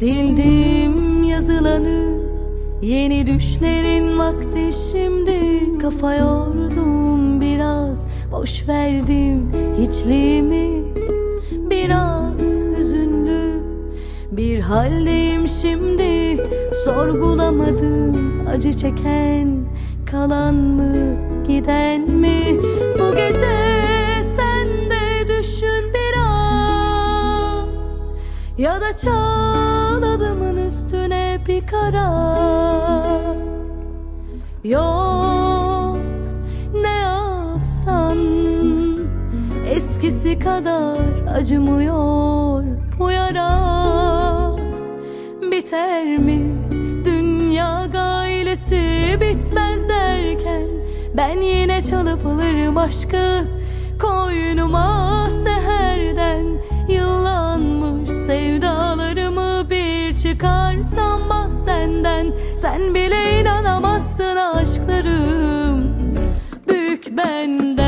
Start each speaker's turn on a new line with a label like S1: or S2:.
S1: Sildim yazılanı Yeni düşlerin vakti. Şimdi Kafa yordum biraz Boş verdim hiçliğimi. Biraz hüzünlü Bir haldeyim şimdi. Sorgulamadım acı çeken Kalan mı giden mi? Bu gece sen de düşün biraz. Ya da adımın karar Yok ne yapsan Eskisi kadar acımıyor bu yara. Biter mi dünya gailesi? Bitmez derken Ben yine çalıp alırım aşkı koynuma. Seherden bas senden. Sen bile inanamazsın aşklarım. Büyük benden